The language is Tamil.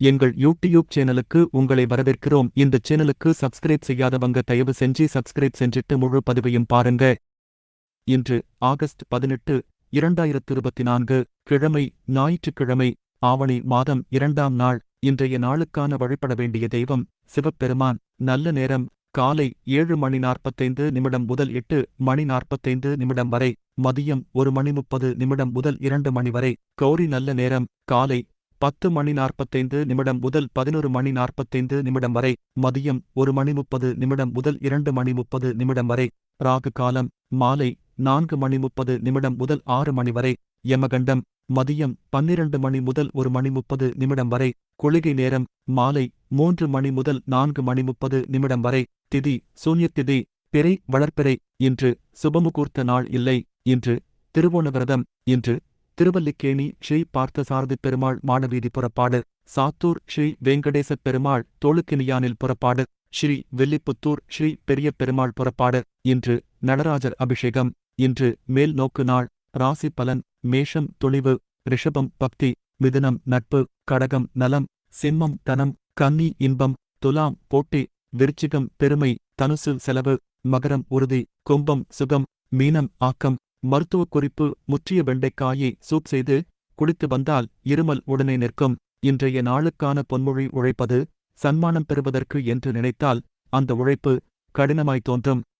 எங்கள் யூடியூப் சேனலுக்கு உங்களை வரவேற்கிறோம். இந்த சேனலுக்கு சப்ஸ்கிரைப் செய்யாதவங்க தயவு செஞ்சு சப்ஸ்கிரைப் செஞ்சிட்டு முழு பதிவையும் பாருங்க. இன்று ஆகஸ்ட் பதினெட்டு இரண்டாயிரத்து இருபத்தி நான்கு கிழமை ஞாயிற்றுக்கிழமை ஆவணி மாதம் இரண்டாம் நாள். இன்றைய நாளுக்கான வழிபட வேண்டிய தெய்வம் சிவபெருமான். நல்ல நேரம் காலை ஏழு மணி நாற்பத்தைந்து நிமிடம் முதல் எட்டு மணி நாற்பத்தைந்து நிமிடம் வரை மதியம் ஒரு மணி முப்பது நிமிடம் முதல் இரண்டு மணி வரை. கௌரி நல்ல நேரம் காலை பத்து மணி நாற்பத்தைந்து நிமிடம் முதல் பதினொரு மணி நாற்பத்தைந்து நிமிடம் வரை மதியம் ஒரு மணி முப்பது நிமிடம் முதல் இரண்டு மணி முப்பது நிமிடம் வரை ராகு காலம் மாலை நான்கு மணி முப்பது நிமிடம் முதல் ஆறு மணி வரை யமகண்டம் மதியம் பன்னிரண்டு மணி முதல் ஒரு மணி முப்பது நிமிடம் வரை குளிகை நேரம் மாலை மூன்று மணி முதல் நான்கு மணி முப்பது நிமிடம் வரை திதி சூன்யத்திதி பிறை வளர்ப்பிறை இன்று சுபமுகூர்த்த நாள் இல்லை இன்று திருவோணவிரதம் இன்று திருவல்லிக்கேணி ஸ்ரீ பார்த்தசாரதி பெருமாள் மானவீதி புறப்பாடு சாத்தூர் ஸ்ரீ வெங்கடேச பெருமாள் தோளுக்கினியானில் புறப்பாடு ஸ்ரீ வெள்ளிப்புத்தூர் ஸ்ரீ பெரிய பெருமாள் புறப்பாடு இன்று நடராஜர் அபிஷேகம் இன்று மேல் நோக்கு நாள் ராசி பலன் மேஷம் துணிவு ரிஷபம் பக்தி மிதுனம் நட்பு கடகம் நலம் சிம்மம் தனம் கன்னி இன்பம் துலாம் போட்டி விருச்சிகம் பெருமை தனுசு செலவு மகரம் உறுதி கும்பம் சுகம் மீனம் ஆக்கம் மருத்துவ குறிப்பு முற்றிய வெண்டைக்காயை சூப் செய்து குடித்து வந்தால் இருமல் உடனே நிற்கும். இன்றைய நாளுக்கான பொன்மொழி உழைப்பது சன்மானம் பெறுவதற்கு என்று நினைத்தால் அந்த உழைப்பு கடினமாய் தோன்றும்.